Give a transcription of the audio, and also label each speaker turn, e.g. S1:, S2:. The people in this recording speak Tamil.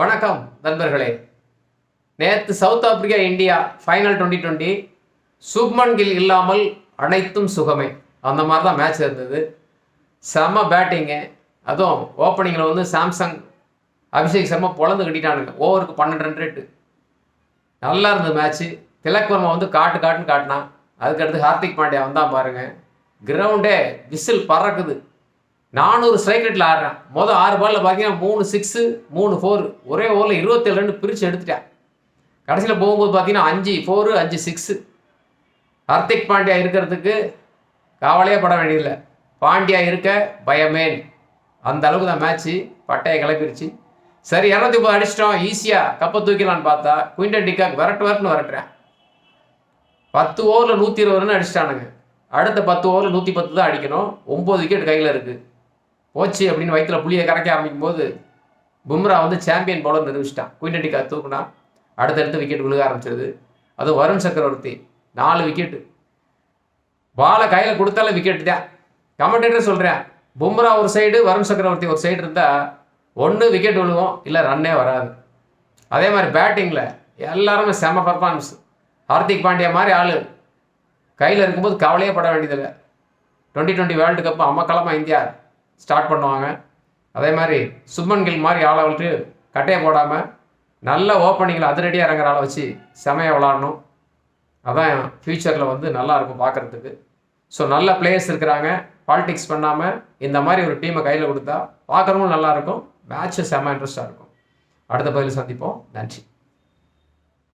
S1: வணக்கம் நண்பர்களே. நேற்று South Africa India final twenty twenty Shubman Gill இல்லாமல் அனைத்தும் சுகமே. அந்த மாதிரி தான் மேட்ச் இருந்தது செம்ம பேட்டிங்கு அதுவும் ஓப்பனிங்கில் வந்து சாம்சங் அபிஷேக் சர்மா பொழந்து கட்டிட்டானுங்க. ஓவருக்கு பன்னெண்டு ரன் ரேட்டு நல்லா இருந்தது மேட்ச்சு திலக் வர்மா வந்து காட்டு காட்டுன்னு காட்டினான். அதுக்கடுத்து ஹார்திக் பாண்டியா வந்தான் பாருங்க. கிரவுண்டே விசில் பறக்குது. நானூறு ஸ்ட்ரைக் ரேட்டில் ஆடுறேன். மொதல் ஆறு பாலில் பார்த்தீங்கன்னா மூணு சிக்ஸு மூணு ஃபோர் ஒரே ஓவரில் இருபத்தேழு ரெண்டு பிரித்து எடுத்துட்டேன். கடைசியில் போகும்போது பார்த்தீங்கன்னா அஞ்சு ஃபோரு அஞ்சு சிக்ஸு ஹர்திக் பாண்டியா இருக்கிறதுக்கு கவலையே பட வேண்டியதில்லை. பாண்டியா இருக்க பயமேன் அந்த அளவுக்கு தான் மேட்ச்சு பட்டையை கிளப்பிருச்சு. சரி இரநூத்தி முப்பது அடிச்சிட்டோம். ஈஸியாக கப்பை தூக்கலான்னு பார்த்தா குயின்டன் டிக்காக் விரட்டு விரட்டுன்னு விரட்டுறேன். பத்து ஓவரில் நூற்றி இருபது ரன் அடிச்சிட்டானுங்க. அடுத்த பத்து ஓவரில் நூற்றி பத்து தான் அடிக்கணும். ஒம்பது விக்கெட் கையில் இருக்குது போச்சு அப்படின்னு வயிற்றுல புளியை கரைக்க ஆரம்பிக்கும் போது பும்ரா வந்து சாம்பியன் பவுலர் நிரூபிச்சிட்டான். குயின் அடிக்கா தூக்குனா அடுத்தடுத்து விக்கெட் விழுக ஆரம்பிச்சிருது. அதுவும் வருண் சக்கரவர்த்தி நாலு விக்கெட்டு பாலை கையில் கொடுத்தாலும் விக்கெட் தான். கமெண்டேட்டர் சொல்கிறேன் பும்ரா ஒரு சைடு வருண் சக்கரவர்த்தி ஒரு சைடு இருந்தால் ஒன்று விக்கெட் விழுவோம் இல்லை ரன்னே வராது. அதே மாதிரி பேட்டிங்கில் எல்லாருமே செம பர்ஃபார்மன்ஸ் ஹார்திக் பாண்டியா மாதிரி ஆள். கையில் இருக்கும்போது கவலையே பட வேண்டியதில்லை. டுவெண்ட்டி டுவெண்ட்டி வேர்ல்டு கப் அம்மக்களமாக இந்தியா. ஸ்டார்ட் பண்ணுவாங்க. அதே மாதிரி சுப்மன் கில் மாதிரி ஆளை விட்டு கட்டையை போடாமல் நல்ல ஓப்பனிங்கில் அதிரடியாக இறங்குற ஆளை வச்சு செமையாக விளாடணும். அதான் ஃப்யூச்சரில் வந்து நல்லா இருக்கும் பார்க்குறதுக்கு ஸோ நல்ல பிளேயர்ஸ் இருக்கிறாங்க. பாலிடிக்ஸ் பண்ணாமல் இந்த மாதிரி ஒரு டீமை கையில் கொடுத்தா பார்க்குறவங்களும் நல்லாயிருக்கும் மேட்ச்சு செம்ம இன்ட்ரெஸ்ட்டாக இருக்கும். அடுத்த பதில் சந்திப்போம். நன்றி.